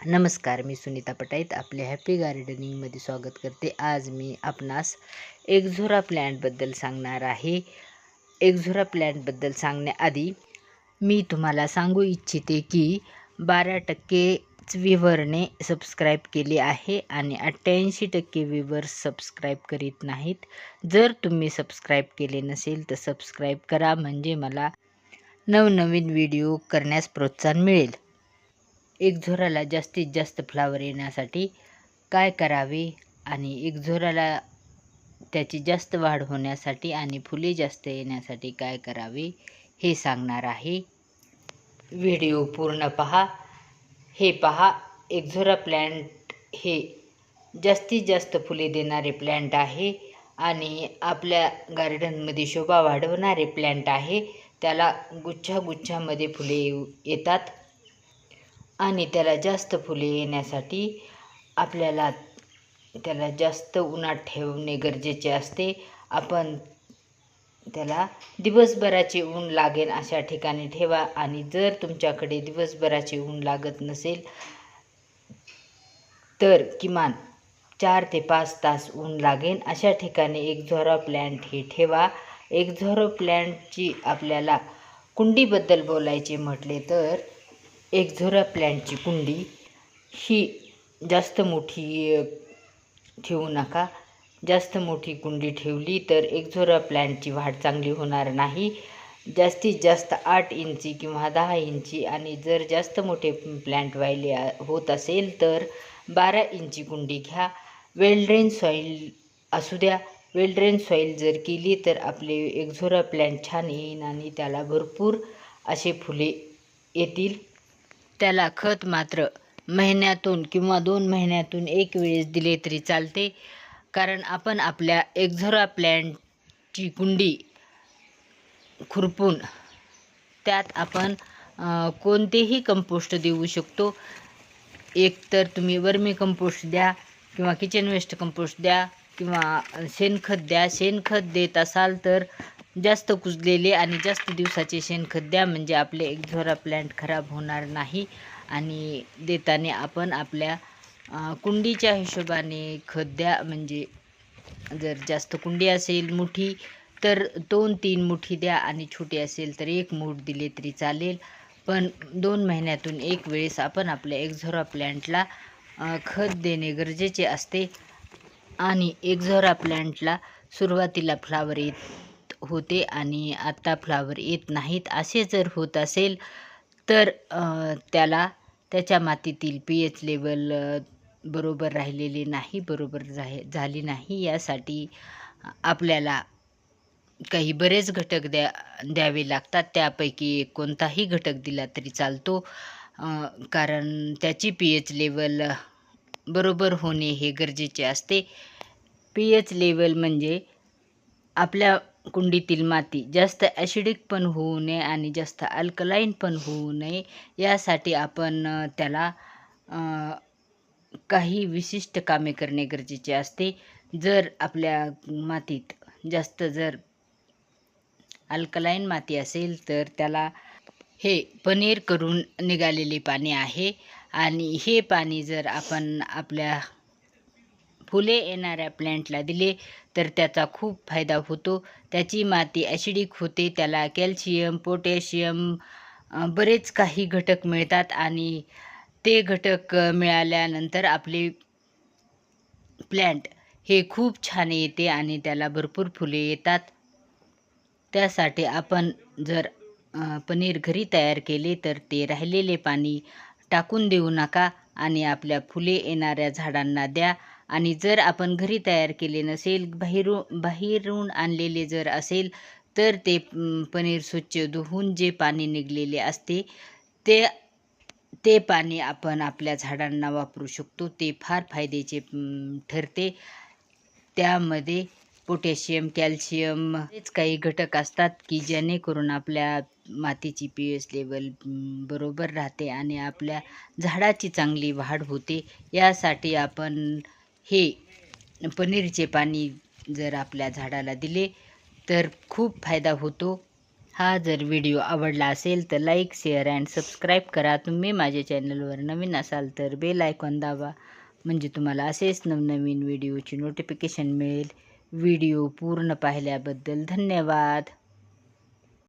नमस्कार मी सुनीता पटाईत आपल्या हॅपी गार्डनिंगमध्ये स्वागत करते. आज मी आपणास एक्झोरा प्लॅन्टबद्दल सांगणार आहे. एक्झोरा प्लॅन्टबद्दल सांगण्याआधी मी तुम्हाला सांगू इच्छिते की बारा टक्केच विवरने सबस्क्राईब केले आहे आणि अठ्ठ्याऐंशी टक्के विवर्स सबस्क्राईब करीत नाहीत. जर तुम्ही सबस्क्राईब केले नसेल तर सबस्क्राईब करा. म्हणजे मला नवनवीन व्हिडिओ करण्यास प्रोत्साहन मिळेल. एक झोराला जास्तीत जास्त फ्लावर येण्यासाठी काय करावे आणि एक झोराला त्याची जास्त वाढ होण्यासाठी आणि फुले जास्त येण्यासाठी काय करावे हे सांगणार आहे. व्हिडिओ पूर्ण पहा. हे पहा एक्झोरा प्लॅन्ट हे जास्तीत जास्त फुले देणारे प्लॅन्ट आहे आणि आपल्या गार्डनमध्ये शोभा वाढवणारे प्लॅन्ट आहे. त्याला गुच्छा गुच्छामध्ये फुले येऊ येतात. आणि त्याला जास्त फुले येण्यासाठी आपल्याला त्याला जास्त उन्हात ठेवणे गरजेचे असते. आपण त्याला दिवसभराचे ऊन लागेल अशा ठिकाणी ठेवा आणि जर तुमच्याकडे दिवसभराचे ऊन लागत नसेल तर किमान चार ते पाच तास ऊन लागेल. अशा ठिकाणी एक झोरा प्लॅन्ट हे ठेवा. एक झोरो प्लॅन्टची आपल्याला कुंडीबद्दल बोलायचे म्हटले तर एक झोरा प्लॅन्टची कुंडी ही जास्त मोठी ठेवू नका. जास्त मोठी कुंडी ठेवली तर एक झोरा प्लॅन्टची वाढ चांगली होणार नाही. जास्तीत जास्त आठ इंची किंवा दहा इंची आणि जर जास्त मोठे प्लॅन्ट व्हायले होत असेल तर बारा इंची कुंडी घ्या. वेल सॉईल असू द्या. वेल सॉईल जर केली तर आपले एक झोरा प्लॅन्ट छान येईन आणि त्याला भरपूर असे फुले येतील. त्याला खत मात्र महिन्यातून किंवा दोन महिन्यातून एक वेळेस दिले तरी चालते. कारण आपण आपल्या एक्झोरा प्लॅन्टची कुंडी खुरपून त्यात आपण कोणतेही कंपोस्ट देऊ शकतो. एक तर तुम्ही वर्मी कंपोस्ट द्या किंवा किचन वेस्ट कंपोस्ट द्या किंवा शेणखत द्या. शेणखत देत असाल तर जास्त कुजलेले आणि जास्त दिवसाचे शेणखत द्या म्हणजे आपले एक्झोरा प्लॅन्ट खराब होणार नाही. आणि देताना आपण आपल्या कुंडीच्या हिशोबाने खत द्या म्हणजे जर जास्त कुंडी असेल मुठी तर दोन तीन मुठी द्या आणि छोटी असेल तर एक मूठ दिले तरी चालेल. पण दोन महिन्यातून एक वेळेस आपण आपल्या एक्झोरा प्लॅन्टला खत देणे गरजेचे असते. आणि एक्झोरा प्लॅन्टला सुरुवातीला फ्लावर येत होते आणि आत्ता फ्लावर येत नाहीत. असे जर होत असेल तर त्याला त्याच्या मातीतील पी एच लेवल बरोबर राहिलेले नाही बरोबर झाली नाही. यासाठी आपल्याला काही बरेच घटक द्या द्यावे लागतात. त्यापैकी कोणताही घटक दिला तरी चालतो. कारण त्याची पी एच लेवल बरोबर होणे हे गरजेचे असते. पी एच लेवल म्हणजे आपल्या कुंडीतील माती जास्त ॲसिडिक पण होऊ नये आणि जास्त अल्कलाईन पण होऊ नये. यासाठी आपण त्याला काही विशिष्ट कामे करणे गरजेचे असते. जर आपल्या मातीत जास्त जर अल्कलाईन माती असेल तर त्याला हे पनीर करून निघालेले पाणी आहे. आणि हे पाणी जर आपण आपल्या फुले येणाऱ्या प्लॅन्टला दिले तर त्याचा खूप फायदा होतो. त्याची माती ॲसिडिक होते त्याला कॅल्शियम पोटॅशियम बरेच काही घटक मिळतात आणि ते घटक मिळाल्यानंतर आपले प्लॅन्ट हे खूप छान येते आणि त्याला भरपूर फुले येतात. त्यासाठी आपण जर पनीर घरी तयार केले तर ते राहिलेले पाणी टाकून देऊ नका आणि आपल्या फुले येणाऱ्या झाडांना द्या. आणि जर आपण घरी तयार केले नसेल बाहेरू बाहेरून आणलेले जर असेल तर ते पनीर स्वच्छ धुवून जे पाणी निघलेले असते ते ते पाणी आपण आपल्या झाडांना वापरू शकतो. ते फार फायद्याचे ठरते. त्यामध्ये पोटॅशियम कॅल्शियम हेच काही घटक असतात की जेणेकरून आपल्या मातीची पी एच लेवल बरोबर राहते आणि आपल्या झाडाची चांगली वाढ होते. यासाठी आपण हे पनीरचे पाणी जर आपल्या झाडाला दिले तर खूप फायदा होतो. हा जर व्हिडिओ आवडला असेल तर लाईक शेअर अँड सबस्क्राईब करा. तुम्ही माझ्या चॅनलवर नवीन असाल तर बेल आयकॉन दाबा. म्हणजे तुम्हाला असेच नवनवीन व्हिडिओची नोटिफिकेशन मिळेल. व्हिडिओ पूर्ण पाहिल्याबद्दल धन्यवाद.